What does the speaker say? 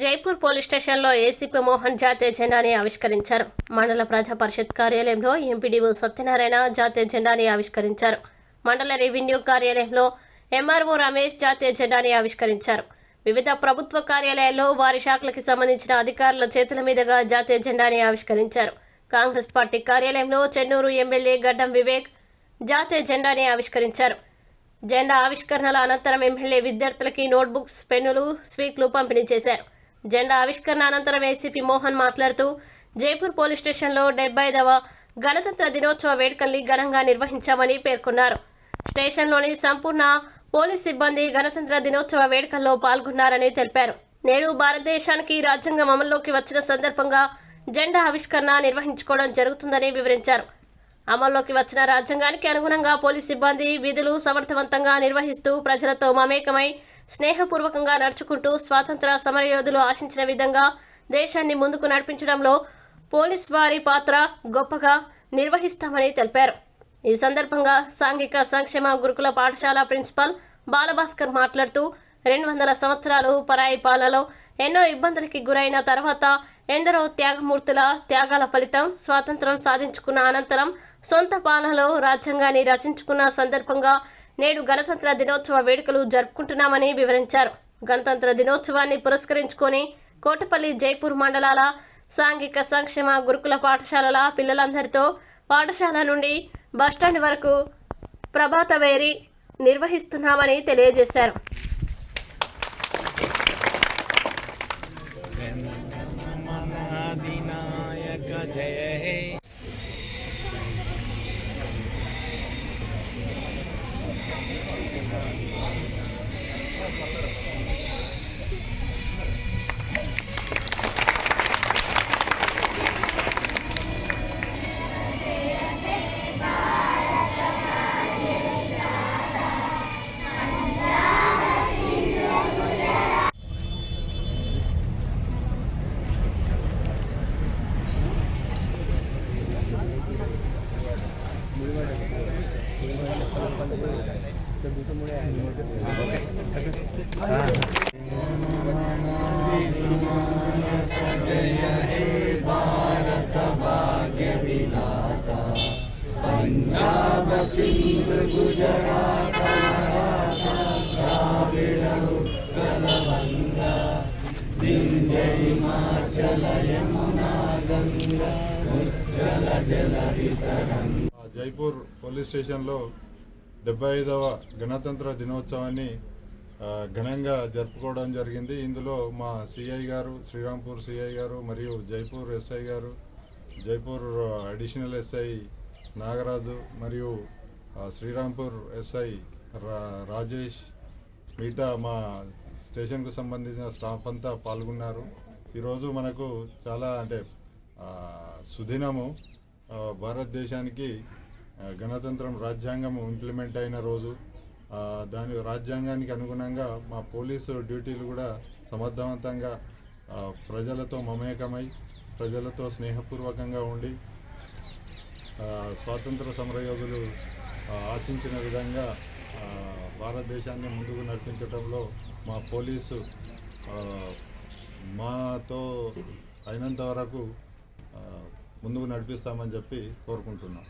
Jaipur police స్టేషన్లో ACP Mohan జాతీయ జెండాని ఆవిష్కరించారు. మండల ప్రజా పరిషత్ కార్యాలయంలో ఎంపీడీఓ సత్యనారాయణ జాతీయ జెండాని ఆవిష్కరించారు. మండల రెవెన్యూ కార్యాలయంలో ఎంఆర్ఓ రమేష్ జాతీయ జెండాని ఆవిష్కరించారు. వివిధ ప్రభుత్వ కార్యాలయాల్లో వారి శాఖలకు సంబంధించిన అధికారుల చేతుల మీదుగా జాతీయ జెండాని ఆవిష్కరించారు. కాంగ్రెస్ పార్టీ కార్యాలయంలో చెన్నూరు ఎమ్మెల్యే గడ్డం వివేక్ జాతీయ జెండాని ఆవిష్కరించారు. జెండా ఆవిష్కరణల అనంతరం ఎమ్మెల్యే విద్యార్థులకి నోట్బుక్స్ పెన్నులు స్వీట్లు పంపిణీ చేశారు. జెండా ఆవిష్కరణ అనంతరం ఏసీపీ మోహన్ మాట్లాడుతూ జైపూర్ పోలీస్ స్టేషన్లో డెబ్బై ఐదవ గణతంత్ర దినోత్సవ వేడుకల్ని ఘనంగా నిర్వహించామని పేర్కొన్నారు. స్టేషన్లోని సంపూర్ణ పోలీస్ సిబ్బంది గణతంత్ర దినోత్సవ వేడుకల్లో పాల్గొన్నారని తెలిపారు. నేడు భారతదేశానికి రాజ్యాంగం అమల్లోకి వచ్చిన సందర్భంగా జెండా ఆవిష్కరణ నిర్వహించుకోవడం జరుగుతుందని వివరించారు. అమల్లోకి వచ్చిన రాజ్యాంగానికి అనుగుణంగా పోలీస్ సిబ్బంది విధులు సమర్థవంతంగా నిర్వహిస్తూ ప్రజలతో మమేకమై స్నేహపూర్వకంగా నడుచుకుంటూ స్వాతంత్ర సమరయోధులు ఆశించిన విధంగా దేశాన్ని ముందుకు నడిపించడంలో పోలీస్ వారి పాత్ర గొప్పగా నిర్వహిస్తామని తెలిపారు. ఈ సందర్భంగా సాంఘిక సంక్షేమ గురుకుల పాఠశాల ప్రిన్సిపల్ బాలభాస్కర్ మాట్లాడుతూ రెండు వందల సంవత్సరాలు పరాయి పాలలో ఎన్నో ఇబ్బందులకి గురైన తర్వాత ఎందరో త్యాగమూర్తుల త్యాగాల ఫలితం స్వాతంత్రం సాధించుకున్న అనంతరం సొంత పాలనలో రాజ్యాంగాన్ని రచించుకున్న సందర్భంగా నేడు గణతంత్ర దినోత్సవ వేడుకలు జరుపుకుంటున్నామని వివరించారు. గణతంత్ర దినోత్సవాన్ని పురస్కరించుకొని కోటపల్లి జైపూర్ మండలాల సాంఘిక సంక్షేమ గురుకుల పాఠశాలల పిల్లలందరితో పాఠశాల నుండి బస్టాండ్ వరకు ప్రభాత వేరి నిర్వహిస్తున్నామని తెలియజేశారు. ఆ జైపూర్ పోలీస్ స్టేషన్లో డెబ్బై ఐదవ గణతంత్ర దినోత్సవాన్ని ఘనంగా జరుపుకోవడం జరిగింది. ఇందులో మా సిఐ గారు శ్రీరాంపూర్ సిఐ గారు మరియు జైపూర్ ఎస్ఐ గారు జైపూర్ అడిషనల్ ఎస్ఐ నాగరాజు మరియు శ్రీరాంపూర్ ఎస్ఐ రా- రాజేష్ మిగతా మా స్టేషన్కు సంబంధించిన స్టాఫ్ అంతా పాల్గొన్నారు. ఈరోజు మనకు చాలా అంటే సుదినము భారతదేశానికి గణతంత్రం రాజ్యాంగం ఇంప్లిమెంట్ అయిన రోజు దాని రాజ్యాంగానికి అనుగుణంగా మా పోలీసు డ్యూటీలు కూడా సమర్థవంతంగా ప్రజలతో మమేకమై ప్రజలతో స్నేహపూర్వకంగా ఉండి స్వాతంత్ర సమరయోగులు ఆశించిన విధంగా భారతదేశాన్ని ముందుకు నడిపించడంలో మా పోలీసు మాతో అయినంత వరకు ముందుకు నడిపిస్తామని చెప్పి కోరుకుంటున్నాం.